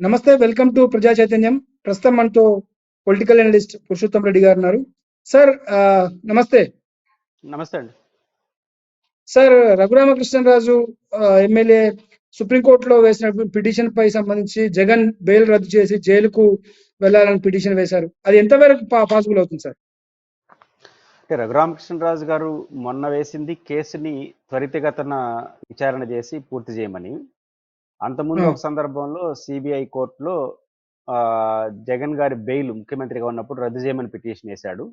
నమస్తే welcome to ప్రజా చైతన్యం. ప్రస్తుతం మనతో పొలిటికల్ అనలిస్ట్ పురుషోత్తం రెడ్డి గారు ఉన్నారు. సార్ నమస్తే. నమస్తే అండి. సార్ రఘురామకృష్ణరాజు ఎమ్మెల్యే సుప్రీంకోర్టులో వేసిన పిటిషన్ పై సంబంధించి జగన్ బెయిల్ రద్దు చేసి జైలుకు వెళ్ళాలని పిటిషన్ వేశారు. అది ఎంతవరకు పాసిబుల్ అవుతుంది సార్? అంటే రఘురామకృష్ణరాజు గారు మొన్న వేసింది కేసుని త్వరితగతన విచారణ చేసి పూర్తి చేయమని. అంతకుముందు. ఒక సందర్భంలో సిబిఐ కోర్టులో జగన్ గారి బెయిల్ ముఖ్యమంత్రిగా ఉన్నప్పుడు రద్దు చేయమని పిటిషన్ వేశాడు.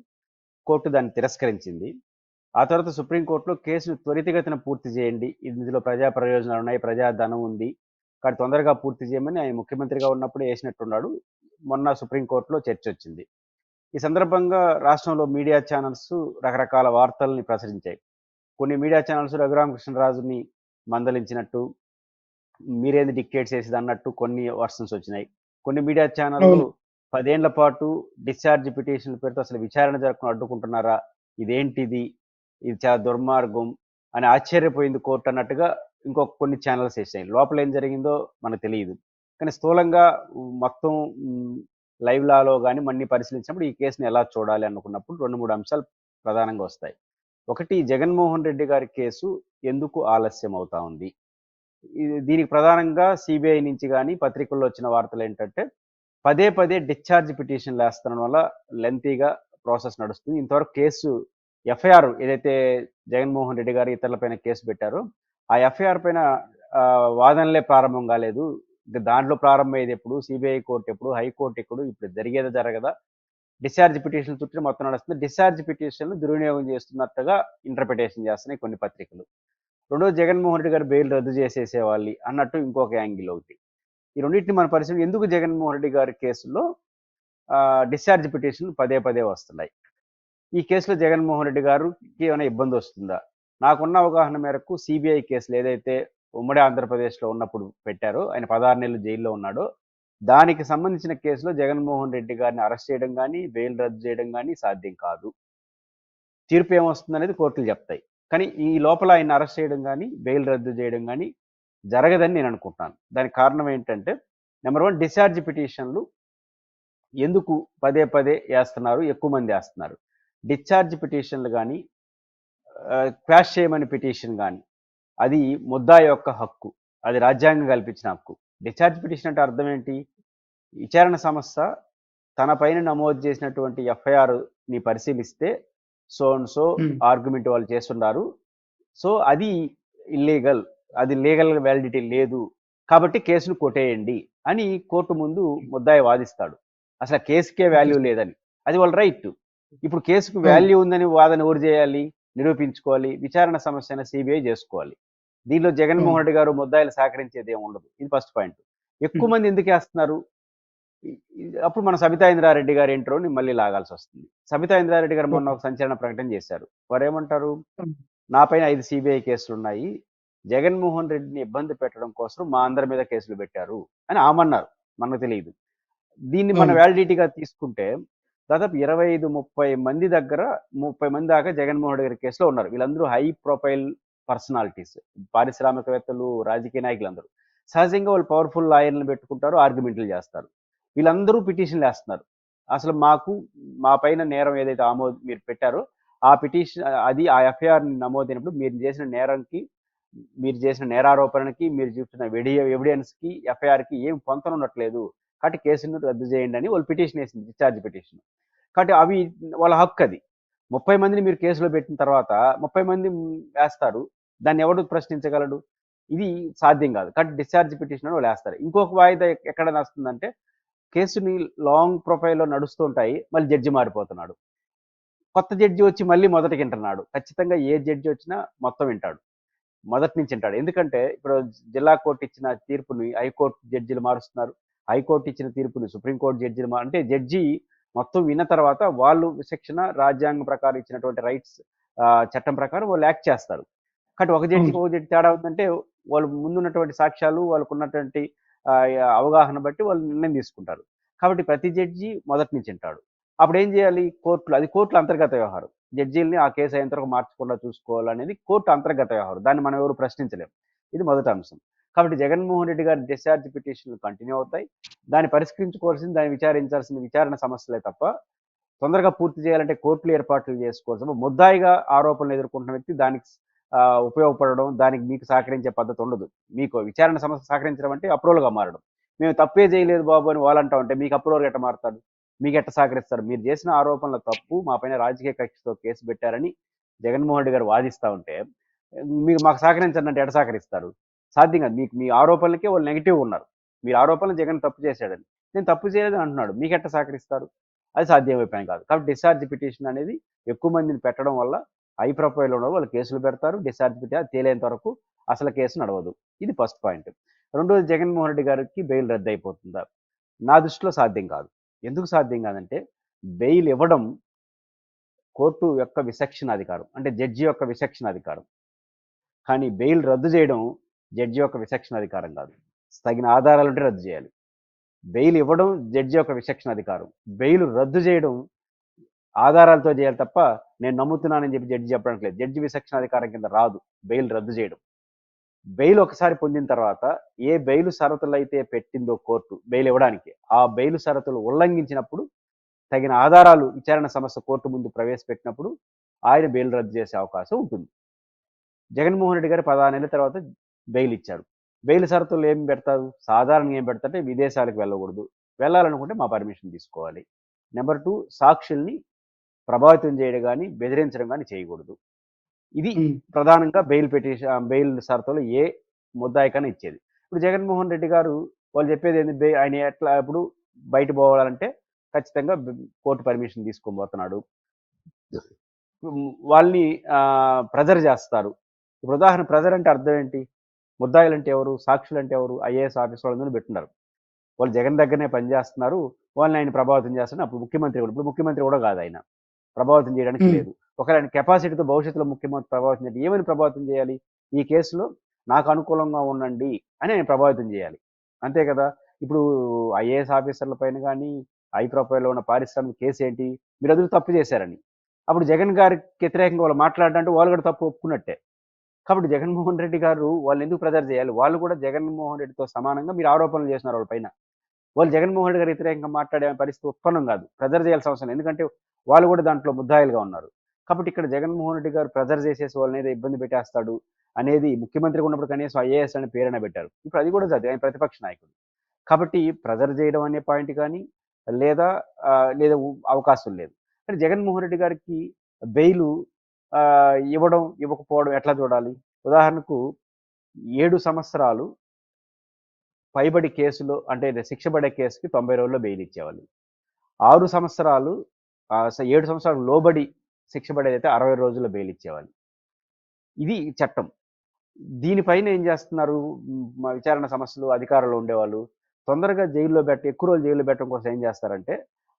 కోర్టు దాన్ని తిరస్కరించింది. ఆ తర్వాత సుప్రీంకోర్టులో కేసును త్వరితగతిన పూర్తి చేయండి. ఇందులో ప్రజా ప్రయోజనాలు ఉన్నాయి ప్రజా ధనం ఉంది. కాబట్టి తొందరగా పూర్తి చేయమని ఆయన ముఖ్యమంత్రిగా ఉన్నప్పుడు వేసినట్టున్నాడు. మొన్న సుప్రీంకోర్టులో చర్చ వచ్చింది. ఈ సందర్భంగా రాష్ట్రంలో మీడియా ఛానల్స్ రకరకాల వార్తల్ని ప్రసరించాయి. కొన్ని మీడియా ఛానల్స్ రఘురామకృష్ణరాజుని మందలించినట్టు మీరేంది డిక్టేట్ చేసేది అన్నట్టు కొన్ని వర్షన్స్ వచ్చినాయి. కొన్ని మీడియా ఛానళ్ళు అవును. పదేళ్ళ పాటు డిశ్చార్జ్ పిటిషన్ పేరుతో అసలు విచారణ జరగకుండా అడ్డుకుంటున్నారా? ఇదేంటిది? ఇది చాలా దుర్మార్గం అని ఆశ్చర్యపోయింది కోర్టు అన్నట్టుగా ఇంకొక కొన్ని ఛానల్స్ వేసాయి. లోపల ఏం జరిగిందో మనకు తెలియదు. కానీ స్థూలంగా మొత్తం లైవ్ లాలో కానీ మన్ని పరిశీలించినప్పుడు ఈ కేసుని ఎలా చూడాలి అనుకున్నప్పుడు రెండు మూడు అంశాలు ప్రధానంగా వస్తాయి. ఒకటి జగన్మోహన్ రెడ్డి గారి కేసు ఎందుకు ఆలస్యం అవుతా ఉంది? దీనికి ప్రధానంగా సిబిఐ నుంచి కానీ పత్రికల్లో వచ్చిన వార్తలు ఏంటంటే పదే పదే డిశ్చార్జ్ పిటిషన్లు వేస్తడం వల్ల లెంతీగా ప్రాసెస్ నడుస్తుంది. ఇంతవరకు కేసు ఎఫ్ఐఆర్ ఏదైతే జగన్మోహన్ రెడ్డి గారు ఇతరులపైన కేసు పెట్టారో ఆ ఎఫ్ఐఆర్ పైన ఆ, వాదనలే ప్రారంభం కాలేదు. ఇంకా దాంట్లో ప్రారంభమయ్యేది ఎప్పుడు? సిబిఐ కోర్టు ఎప్పుడు? హైకోర్టు ఎప్పుడు? ఇప్పుడు జరిగేది జరగదా? డిశ్చార్జ్ పిటిషన్ చుట్టూ మొత్తం నడుస్తుంది. డిశ్చార్జ్ పిటిషన్లు దుర్వినియోగం చేస్తున్నట్టుగా ఇంటర్ప్రిటేషన్ చేస్తున్నాయి కొన్ని పత్రికలు. రెండోది జగన్మోహన్ రెడ్డి గారు బెయిల్ రద్దు చేసేసేవాళ్ళు అన్నట్టు ఇంకొక యాంగిల్ ఒకటి ఈ రెండింటిని మన పరిస్థితి ఎందుకు జగన్మోహన్ రెడ్డి గారి కేసులో డిశ్చార్జ్ పిటిషన్లు పదే పదే వస్తున్నాయి? ఈ కేసులో జగన్మోహన్ రెడ్డి గారికి ఏమైనా ఇబ్బంది వస్తుందా? నాకున్న అవగాహన మేరకు సిబిఐ కేసులు ఏదైతే ఉమ్మడి ఆంధ్రప్రదేశ్లో ఉన్నప్పుడు పెట్టారో ఆయన పదహారు నెలలు జైల్లో ఉన్నాడో దానికి సంబంధించిన కేసులో జగన్మోహన్ రెడ్డి గారిని అరెస్ట్ చేయడం కానీ బెయిల్ రద్దు చేయడం కానీ సాధ్యం కాదు. తీర్పు ఏమొస్తుంది అనేది కోర్టులు చెప్తాయి. కానీ ఈ లోపల ఆయన అరెస్ట్ చేయడం కానీ బెయిల్ రద్దు చేయడం కానీ జరగదని నేను అనుకుంటున్నాను దానికి కారణం ఏంటంటే నెంబర్ వన్ డిశ్చార్జ్ పిటిషన్లు ఎందుకు పదే పదే వేస్తున్నారు ఎక్కువ మంది వేస్తున్నారు? డిశ్చార్జ్ పిటిషన్లు కానీ క్వాష్ చేయమని పిటిషన్ కానీ అది ముద్దా యొక్క హక్కు అది రాజ్యాంగం కల్పించిన హక్కు. డిశ్చార్జ్ పిటిషన్ అంటే అర్థం ఏంటి? విచారణ సంస్థ తన పైన నమోదు చేసినటువంటి ఎఫ్ఐఆర్ని పరిశీలిస్తే so and so Hmm. Argument వాళ్ళు చేస్తున్నారు. సో అది ఇల్లీగల్ అది లీగల్ వ్యాలిడిటీ లేదు. కాబట్టి కేసును కొట్టేయండి అని కోర్టు ముందు ముద్దాయి వాదిస్తాడు. అసలు కేసుకే వాల్యూ లేదని. అది వాళ్ళ రైట్ ఇప్పుడు కేసుకు Hmm. వాల్యూ ఉందని వాదన ఎవరు చేయాలి? నిరూపించుకోవాలి. విచారణ సమస్యను సిబిఐ చేసుకోవాలి. దీనిలో జగన్మోహన్ రెడ్డి గారు ముద్దాయిలు సహకరించేది ఏమి ఉండదు. ఇది ఫస్ట్ పాయింట్ ఎక్కువ మంది ఎందుకు వేస్తున్నారు? అప్పుడు మన సబితా ఇంద్రారెడ్డి గారు ఏంటో మళ్ళీ లాగాల్సి వస్తుంది. సబితా ఇంద్రారెడ్డి గారు మొన్న ఒక సంచలన ప్రకటన చేశారు. వారు ఏమంటారు Hmm. నా పైన ఐదు సిబిఐ కేసులు ఉన్నాయి. జగన్మోహన్ రెడ్డిని ఇబ్బంది పెట్టడం కోసం మా అందరి మీద కేసులు పెట్టారు అని ఆమన్నారు. మనకు తెలియదు. దీన్ని మన. వ్యాలిడిటీగా తీసుకుంటే దాదాపు ఇరవై ఐదు ముప్పై మంది దగ్గర ముప్పై మంది దాకా జగన్మోహన్ రెడ్డి గారి కేసులో ఉన్నారు. వీళ్ళందరూ హై ప్రొఫైల్ పర్సనాలిటీస్ పారిశ్రామికవేత్తలు రాజకీయ నాయకులు అందరూ సహజంగా వాళ్ళు పవర్ఫుల్ లాయర్లను పెట్టుకుంటారు ఆర్గ్యుమెంట్లు చేస్తారు. వీళ్ళందరూ పిటిషన్లు వేస్తున్నారు. అసలు మాకు మా పైన నేరం ఏదైతే ఆమోద మీరు పెట్టారో ఆ పిటిషన్ అది ఆ ఎఫ్ఐఆర్ నమోదైనప్పుడు మీరు చేసిన నేరానికి మీరు చేసిన నేరారోపణకి మీరు చూపిన వెడి ఎవిడెన్స్కి ఎఫ్ఐఆర్కి ఏం పొంతన ఉండట్లేదు. కాబట్టి కేసును రద్దు చేయండి అని వాళ్ళు పిటిషన్ వేసింది డిశ్చార్జ్ పిటిషన్. కాబట్టి అవి వాళ్ళ హక్కు అది. ముప్పై మందిని మీరు కేసులో పెట్టిన తర్వాత ముప్పై మంది వేస్తారు. దాన్ని ఎవడు ప్రశ్నించగలడు? ఇది సాధ్యం కాదు. కాబట్టి డిశ్చార్జ్ పిటిషన్ వాళ్ళు వేస్తారు. ఇంకొక వాయిదా ఎక్కడ వస్తుందంటే కేసుని లాంగ్ ప్రొఫైల్లో నడుస్తుంటాయి మళ్ళీ జడ్జి మారిపోతున్నాడు. కొత్త జడ్జి వచ్చి మళ్ళీ మొదటికి వింటున్నాడు. ఖచ్చితంగా ఏ జడ్జి వచ్చినా మొత్తం వింటాడు. మొదటి నుంచి వింటాడు. ఎందుకంటే ఇప్పుడు జిల్లా కోర్టు ఇచ్చిన తీర్పుని హైకోర్టు జడ్జిలు మారుస్తున్నారు. హైకోర్టు ఇచ్చిన తీర్పుని సుప్రీంకోర్టు జడ్జిలు మారు అంటే జడ్జి మొత్తం విన్న తర్వాత వాళ్ళు శిక్షణ రాజ్యాంగం ప్రకారం ఇచ్చినటువంటి రైట్స్ చట్టం ప్రకారం వాళ్ళు యాక్ట్ చేస్తారు. కాబట్టి ఒక జడ్జికి ఒక జడ్జి తేడా ఉందంటే వాళ్ళు ముందున్నటువంటి సాక్ష్యాలు వాళ్ళకు ఉన్నటువంటి ఆ, అవగాహన బట్టి వాళ్ళు నిర్ణయం తీసుకుంటారు. కాబట్టి ప్రతి జడ్జి మొదటి నుంచి ఉంటాడు అప్పుడు ఏం చేయాలి? కోర్టులు అది కోర్టుల అంతర్గత వ్యవహారం. జడ్జీల్ని ఆ కేసు అయ్యేంత వరకు మార్చకుండా చూసుకోవాలనేది కోర్టు అంతర్గత వ్యవహారం. దాన్ని మనం ఎవరు ప్రశ్నించలేము ఇది మొదటి అంశం. కాబట్టి జగన్మోహన్ రెడ్డి గారి డిశ్చార్జ్ పిటిషన్లు కంటిన్యూ అవుతాయి. దాన్ని పరిష్కరించుకోవాల్సింది దాన్ని విచారించాల్సిన విచారణ సమస్యలే తప్ప తొందరగా పూర్తి చేయాలంటే కోర్టులు ఏర్పాట్లు చేసుకోవాల్సిన ముద్దాయిగా ఆరోపణలు ఎదుర్కొంటున్న వ్యక్తి దానికి ఉపయోగపడడం దానికి మీకు సహకరించే పద్ధతి ఉండదు. మీకు విచారణ సమస్య సహకరించడం అంటే అప్రూవల్గా మారడం. మేము తప్పే చేయలేదు బాబు అని వాళ్ళంటా ఉంటే మీకు అప్రూవల్ ఎట్ట మారుతాడు మీకు ఎట్ట సహకరిస్తారు? మీరు చేసిన ఆరోపణల తప్పు మా పైన రాజకీయ కక్షతో కేసు పెట్టారని జగన్మోహన్ రెడ్డి గారు వాదిస్తూ ఉంటే మీకు మాకు సహకరించండి అంటే ఎట సహకరిస్తారు? సాధ్యం కాదు. మీకు మీ ఆరోపణలకే వాళ్ళు నెగిటివ్ ఉన్నారు. మీరు ఆరోపణలు జగన్ తప్పు చేశాడని. నేను తప్పు చేయలేదని అంటున్నాడు. మీకు ఎట్ట సహకరిస్తారు? అది సాధ్యమైపోయాను కాదు. కాబట్టి డిశ్చార్జ్ పిటిషన్ అనేది ఎక్కువ మందిని పెట్టడం వల్ల హై ప్రొఫైల్ ఉన్న వాళ్ళు కేసులు పెడతారు డిశ్చార్జ్ పెట్టి తేలేంత వరకు అసలు కేసు నడవదు. ఇది ఫస్ట్ పాయింట్. రెండోది జగన్మోహన్ రెడ్డి గారికి బెయిల్ రద్దు అయిపోతుందా నా దృష్టిలో సాధ్యం కాదు. ఎందుకు సాధ్యం కాదంటే బెయిల్ ఇవ్వడం కోర్టు యొక్క విచక్షణ అధికారం అంటే జడ్జి యొక్క విచక్షణ అధికారం. కానీ బెయిల్ రద్దు చేయడం జడ్జి యొక్క విచక్షణ అధికారం కాదు. తగిన ఆధారాలు ఉంటే రద్దు చేయాలి. బెయిల్ ఇవ్వడం జడ్జి యొక్క విచక్షణ అధికారం. బెయిల్ రద్దు చేయడం ఆధారాలతో చేయాలి తప్ప నేను నమ్ముతున్నానని చెప్పి జడ్జి చెప్పడానికి లేదు. జడ్జి విచక్షణ అధికారం కింద రాదు. బెయిల్ రద్దు చేయడం. బెయిల్ ఒకసారి పొందిన తర్వాత ఏ బెయిల్ షరతులు అయితే పెట్టిందో కోర్టు బెయిల్ ఇవ్వడానికి ఆ బెయిల్ షరతులు ఉల్లంఘించినప్పుడు తగిన ఆధారాలు విచారణ సంస్థ కోర్టు ముందు ప్రవేశపెట్టినప్పుడు ఆయన బెయిల్ రద్దు చేసే అవకాశం ఉంటుంది. జగన్మోహన్ రెడ్డి గారు పదహారు నెలల తర్వాత బెయిల్ ఇచ్చారు. బెయిల్ షరతులు ఏం పెడతారు? సాధారణంగా ఏం పెడతారంటే విదేశాలకు వెళ్ళకూడదు. వెళ్ళాలనుకుంటే మా పర్మిషన్ తీసుకోవాలి. నెంబర్ టూ సాక్షుల్ని ప్రభావితం చేయడం కానీ బెదిరించడం కానీ చేయకూడదు. ఇది. ప్రధానంగా బెయిల్ పిటిషన్ బెయిల్ షరతులు ఏ ముద్దాయికైనా ఇచ్చేది. ఇప్పుడు జగన్మోహన్ రెడ్డి గారు వాళ్ళు చెప్పేది ఏంది? ఆయన ఎట్లా ఇప్పుడు బయట పోవాలంటే ఖచ్చితంగా కోర్టు పర్మిషన్ తీసుకొని పోతున్నాడు. వాళ్ళని ప్రెజర్ చేస్తారు. ఇప్పుడు ఉదాహరణ ప్రెజర్ అంటే అర్థం ఏంటి? ముద్దాయిలు అంటే ఎవరు? సాక్షులు అంటే ఎవరు? ఐఏఎస్ ఆఫీస్ వాళ్ళందరూ పెట్టున్నారు. వాళ్ళు జగన్ దగ్గరనే పనిచేస్తున్నారు. వాళ్ళని ఆయన ప్రభావితం చేస్తున్నారు. అప్పుడు ముఖ్యమంత్రి కూడా ఇప్పుడు ముఖ్యమంత్రి కూడా కాదు ఆయన. ప్రభావితం చేయడానికి. లేదు. ఒకవేళ ఆయన కెపాసిటీతో భవిష్యత్తులో ముఖ్యమంత్రి ప్రభావితం చేయాలి. ఏమని ప్రభావితం చేయాలి? ఈ కేసులో నాకు అనుకూలంగా ఉండండి అని ఆయన ప్రభావితం చేయాలి. అంతే కదా? ఇప్పుడు ఐఏఎస్ ఆఫీసర్ల పైన కానీ ఐ ప్రొఫైల్లో ఉన్న పారిశ్రామిక కేసు ఏంటి? మీరు అదురు తప్పు చేశారని. అప్పుడు జగన్ గారికి వ్యతిరేకంగా వాళ్ళు మాట్లాడంటే వాళ్ళు కూడా తప్పు ఒప్పుకున్నట్టే. కాబట్టి జగన్మోహన్ రెడ్డి గారు వాళ్ళు ఎందుకు ప్రజర్ చేయాలి? వాళ్ళు కూడా జగన్మోహన్ రెడ్డితో సమానంగా మీరు ఆరోపణలు చేస్తున్నారు వాళ్ళ పైన. వాళ్ళు జగన్మోహన్ రెడ్డి గారి వ్యతిరేకంగా మాట్లాడే పరిస్థితి ఉత్పన్నం కాదు. ప్రెజర్ చేయాల్సిన అవసరం. ఎందుకంటే వాళ్ళు కూడా దాంట్లో ముద్దాయిలుగా ఉన్నారు. కాబట్టి ఇక్కడ జగన్మోహన్ రెడ్డి గారు ప్రెజర్ చేసేసి వాళ్ళని ఏదో ఇబ్బంది పెట్టేస్తాడు అనేది ముఖ్యమంత్రిగా ఉన్నప్పుడు కనీసం ఐఏఎస్ అనే పేరైనా పెట్టారు. ఇప్పుడు అది కూడా చదివి ఆయన ప్రతిపక్ష నాయకుడు. కాబట్టి ప్రెజర్ చేయడం అనే పాయింట్ కానీ లేదా లేదా అవకాశం లేదు. అంటే జగన్మోహన్ రెడ్డి గారికి బెయిలు ఇవ్వడం ఇవ్వకపోవడం ఎట్లా చూడాలి? ఉదాహరణకు ఏడు సంవత్సరాలు పైబడి కేసులో అంటే ఇది శిక్ష పడే కేసుకి తొంభై రోజుల్లో బెయిల్ ఇచ్చేవాళ్ళు ఆరు సంవత్సరాలు ఏడు సంవత్సరాలు లోబడి శిక్ష పడేదైతే అరవై రోజుల్లో బెయిల్ ఇచ్చేవాళ్ళు. ఇది చట్టం. దీనిపైన ఏం చేస్తున్నారు? మా విచారణ సమస్యలు అధికారంలో ఉండేవాళ్ళు తొందరగా జైల్లో పెట్టి ఎక్కువ రోజులు జైల్లో పెట్టడం కోసం ఏం చేస్తారంటే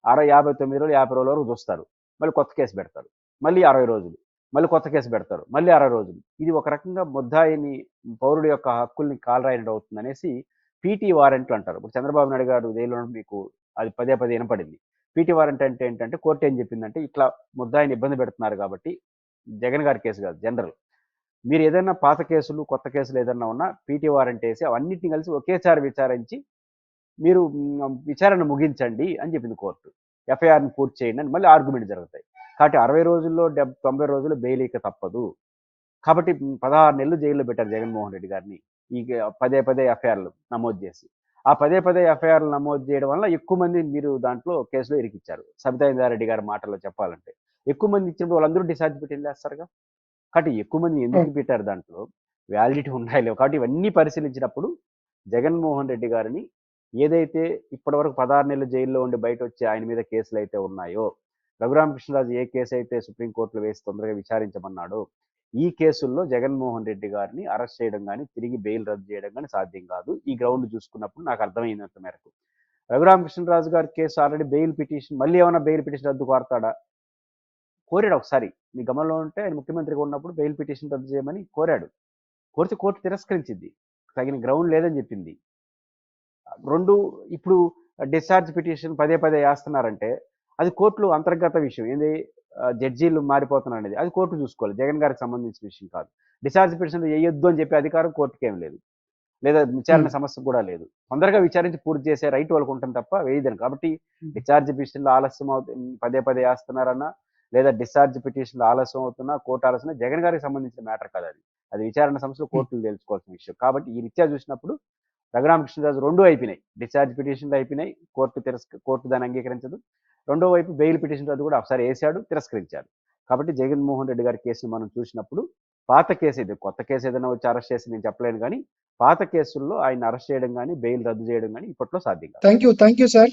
అరవై యాభై తొమ్మిది రోజులు యాభై రోజుల వరకు చూస్తారు. మళ్ళీ కొత్త కేసు పెడతారు. మళ్ళీ అరవై రోజులు. మళ్ళీ కొత్త కేసు పెడతారు. మళ్ళీ అరవై రోజులు. ఇది ఒక రకంగా ముద్దాయిని పౌరుడి యొక్క హక్కుల్ని కాలరాయడం అవుతుంది అనేసి పీటీ వారెంట్లు అంటారు. ఇప్పుడు చంద్రబాబు నాయుడు గారు జైల్లో మీకు అది పదే పదే వినపడింది. పీటీ వారెంట్ అంటే ఏంటంటే కోర్టు ఏం చెప్పిందంటే ఇట్లా ముద్దాయిని ఇబ్బంది పెడుతున్నారు కాబట్టి జగన్ గారి కేసు కాదు జనరల్. మీరు ఏదైనా పాత కేసులు కొత్త కేసులు ఏదైనా ఉన్నా పీటీ వారెంట్ వేసి అవన్నిటిని కలిసి ఒకేసారి విచారించి మీరు విచారణ ముగించండి అని చెప్పింది కోర్టు. ఎఫ్ఐఆర్ని పూర్తి చేయండి అని మళ్ళీ ఆర్గ్యుమెంట్ జరుగుతాయి. కాబట్టి అరవై రోజుల్లో డెబ్ తొంభై రోజులు బెయిల్ ఇక తప్పదు. కాబట్టి పదహారు నెలలు జైల్లో పెట్టారు జగన్మోహన్ రెడ్డి గారిని. ఈ పదే పదే ఎఫ్ఐఆర్లు నమోదు చేసి. ఆ పదే పదే ఎఫ్ఐఆర్లు నమోదు చేయడం వల్ల ఎక్కువ మంది మీరు దాంట్లో కేసులో ఇరికిచ్చారు. సబితా రెడ్డి గారి మాటల్లో చెప్పాలంటే. ఎక్కువ మంది ఇచ్చినప్పుడు వాళ్ళందరూ డిశ్చార్జ్ పెట్టి వెళ్ళేస్తారుగా కాబట్టి ఎక్కువ మంది ఎందుకు పెట్టారు దాంట్లో? వ్యాలిడిటీ ఉన్నాయి లేవు కాబట్టి ఇవన్నీ పరిశీలించినప్పుడు జగన్మోహన్ రెడ్డి గారిని ఏదైతే ఇప్పటివరకు పదహారు నెలలు జైల్లో ఉండి బయట వచ్చి ఆయన మీద కేసులు అయితే ఉన్నాయో రఘురామకృష్ణరాజు ఏ కేసు అయితే సుప్రీంకోర్టులో వేసి తొందరగా విచారించమన్నాడో ఈ కేసుల్లో జగన్మోహన్ రెడ్డి గారిని అరెస్ట్ చేయడం కానీ తిరిగి బెయిల్ రద్దు చేయడం కానీ సాధ్యం కాదు. ఈ గ్రౌండ్ చూసుకున్నప్పుడు నాకు అర్థమైనంత మేరకు. రఘురామకృష్ణరాజు గారి కేసు ఆల్రెడీ బెయిల్ పిటిషన్ మళ్ళీ ఏమైనా బెయిల్ పిటిషన్ రద్దు కోరతాడా? కోరాడు ఒకసారి. మీ గమనంలో ఉంటే ఆయన ముఖ్యమంత్రిగా ఉన్నప్పుడు బెయిల్ పిటిషన్ రద్దు చేయమని కోరాడు. కోరితే కోర్టు తిరస్కరించింది. తగిన గ్రౌండ్ లేదని చెప్పింది. రెండు ఇప్పుడు డిశ్చార్జ్ పిటిషన్ పదే పదే వేస్తున్నారంటే అది కోర్టులో అంతర్గత విషయం. ఏంది? జడ్జీలు మారిపోతున్నారు అనేది అది కోర్టు చూసుకోవాలి. జగన్ గారికి సంబంధించిన విషయం కాదు. డిశ్చార్జ్ పిటిషన్ వేయొద్దు అని చెప్పే అధికారం కోర్టుకి ఏం లేదు. లేదా విచారణ. సమస్య కూడా లేదు. తొందరగా విచారించి పూర్తి చేసే రైట్ వాళ్ళకు ఉంటుంది తప్ప వేయదని కాబట్టి. డిశ్చార్జ్ పిటిషన్లు ఆలస్యం అవుతుంది పదే పదే వేస్తున్నారన్నా లేదా డిశ్చార్జ్ పిటిషన్లు ఆలస్యం అవుతున్నా కోర్టు ఆలస్యం జగన్ గారికి సంబంధించిన మ్యాటర్ కాదు అది. అది విచారణ సమస్యలు కోర్టులు తెలుసుకోవాల్సిన విషయం. కాబట్టి ఈ రీత్యా చూసినప్పుడు రఘురామకృష్ణరాజు రెండు అయిపోయినాయి. డిశ్చార్జ్ పిటిషన్లు అయిపోయినాయి. కోర్టు తిరస్క కోర్టు దాన్ని అంగీకరించదు. రెండో వైపు బెయిల్ పిటిషన్ అది కూడా ఒకసారి వేసాడు తిరస్కరించాడు. కాబట్టి జగన్మోహన్ రెడ్డి గారి కేసును మనం చూసినప్పుడు పాత కేసు ఇది కొత్త కేసు ఏదైనా వచ్చి అరెస్ట్ చేసి నేను చెప్పలేను కానీ పాత కేసుల్లో ఆయన అరెస్ట్ చేయడం కానీ బెయిల్ రద్దు చేయడం కానీ ఇప్పట్లో సాధ్యం కాదు. Thank you thank you sir